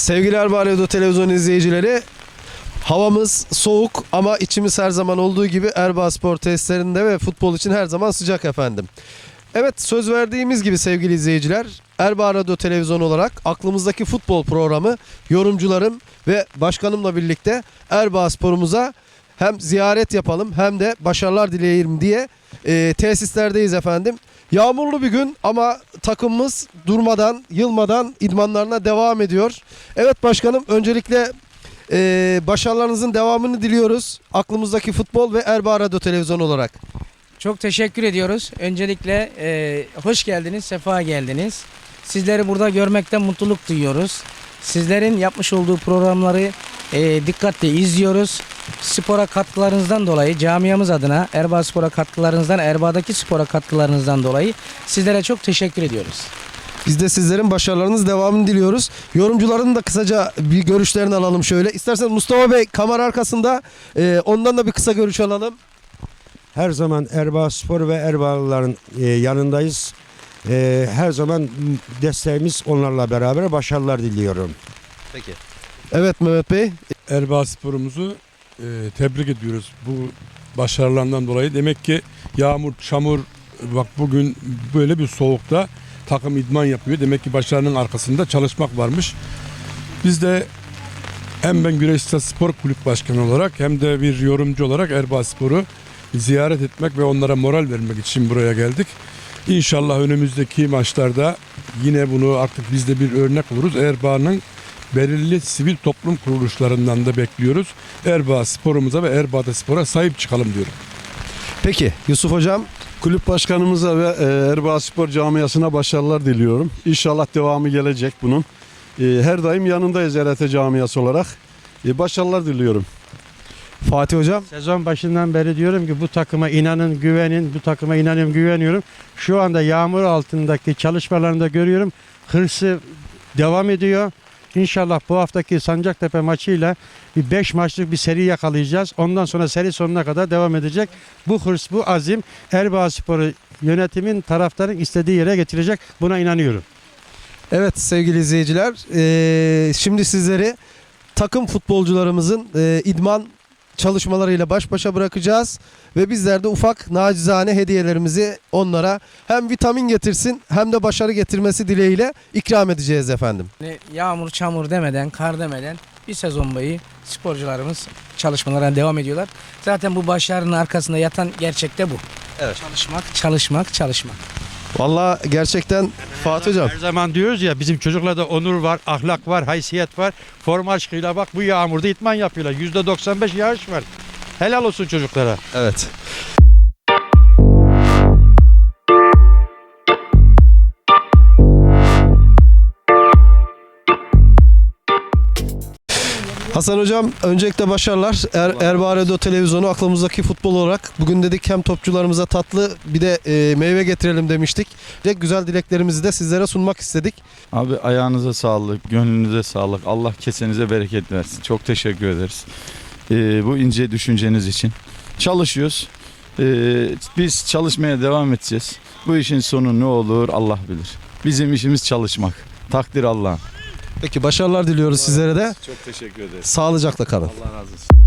Sevgili Erbaa Radyo Televizyon izleyicileri, havamız soğuk ama içimiz her zaman olduğu gibi Erbaa Spor tesislerinde ve futbol için her zaman sıcak efendim. Evet söz verdiğimiz gibi sevgili izleyiciler, Erbaa Radyo Televizyon olarak aklımızdaki futbol programı yorumcularım ve başkanımla birlikte Erbaa Spor'umuza hem ziyaret yapalım hem de başarılar dileyelim diye e, tesislerdeyiz efendim. Yağmurlu bir gün ama takımımız durmadan, yılmadan idmanlarına devam ediyor. Evet başkanım öncelikle e, başarılarınızın devamını diliyoruz. Aklımızdaki futbol ve Erbaa Radyo Televizyon olarak. Çok teşekkür ediyoruz. Öncelikle e, hoş geldiniz, sefa geldiniz. Sizleri burada görmekten mutluluk duyuyoruz. Sizlerin yapmış olduğu programları e, dikkatle izliyoruz. Spora katkılarınızdan dolayı, camiamız adına Erbaa Spor'a katkılarınızdan, Erbaa'daki spora katkılarınızdan dolayı sizlere çok teşekkür ediyoruz. Biz de sizlerin başarılarınız devamını diliyoruz. Yorumcuların da kısaca bir görüşlerini alalım şöyle. İsterseniz Mustafa Bey kamera arkasında e, ondan da bir kısa görüş alalım. Her zaman Erbaa Spor ve Erbaalıların e, yanındayız. E, her zaman desteğimiz onlarla beraber başarılar diliyorum. Peki. Evet Mehmet Bey. Erbaa sporumuzu e, tebrik ediyoruz bu başarılarından dolayı. Demek ki yağmur, çamur bak bugün böyle bir soğukta takım idman yapıyor. Demek ki başarının arkasında çalışmak varmış. Biz de hem ben Güreşte Spor Kulüp Başkanı olarak hem de bir yorumcu olarak Erbaa Spor'u ziyaret etmek ve onlara moral vermek için buraya geldik. İnşallah önümüzdeki maçlarda yine bunu artık biz de bir örnek oluruz. Erbaa'nın belirli sivil toplum kuruluşlarından da bekliyoruz. Erbaa sporumuza ve Erbaa'da spora sahip çıkalım diyorum. Peki Yusuf Hocam. Kulüp başkanımıza ve e, Erbaa Spor camiasına başarılar diliyorum. İnşallah devamı gelecek bunun. E, Her daim yanındayız ERT camiası olarak. E, Başarılar diliyorum. Fatih Hocam. Sezon başından beri diyorum ki bu takıma inanın, güvenin, bu takıma inanıyorum, güveniyorum. Şu anda yağmur altındaki çalışmalarını da görüyorum. Hırsı devam ediyor. İnşallah bu haftaki Sancaktepe maçıyla bir 5 maçlık bir seri yakalayacağız. Ondan sonra seri sonuna kadar devam edecek. Bu hırs, bu azim Erbaa Spor'u yönetimin, taraftarın istediği yere getirecek. Buna inanıyorum. Evet sevgili izleyiciler. şimdi sizleri takım futbolcularımızın idman çalışmalarıyla baş başa bırakacağız. Ve bizler de ufak nacizane hediyelerimizi onlara hem vitamin getirsin hem de başarı getirmesi dileğiyle ikram edeceğiz efendim. Yağmur, çamur demeden, kar demeden bir sezon boyu sporcularımız çalışmalarına devam ediyorlar. Zaten bu başarının arkasında yatan gerçek de bu. Evet. Çalışmak, çalışmak, çalışmak. Valla gerçekten Fatih Hocam. Her zaman diyoruz ya bizim çocuklarda onur var, ahlak var, haysiyet var. Forma aşkıyla bak bu yağmurda itman yapıyorlar. %95 yağış var. Helal olsun çocuklara. Evet. Hasan Hocam öncelikle başarılar. Er, Radyo Televizyonu aklımızdaki futbol olarak bugün dedik hem topçularımıza tatlı bir de e, meyve getirelim demiştik. Ve güzel dileklerimizi de sizlere sunmak istedik. Abi ayağınıza sağlık, gönlünüze sağlık. Allah kesenize bereket versin. Çok teşekkür ederiz. Ee, bu ince düşünceniz için. Çalışıyoruz. Ee, biz çalışmaya devam edeceğiz. Bu işin sonu ne olur Allah bilir. Bizim işimiz çalışmak. Takdir Allah'ın. Peki başarılar diliyoruz sizlere de. Çok teşekkür ederiz. Sağlıcakla kalın. Allah razı olsun.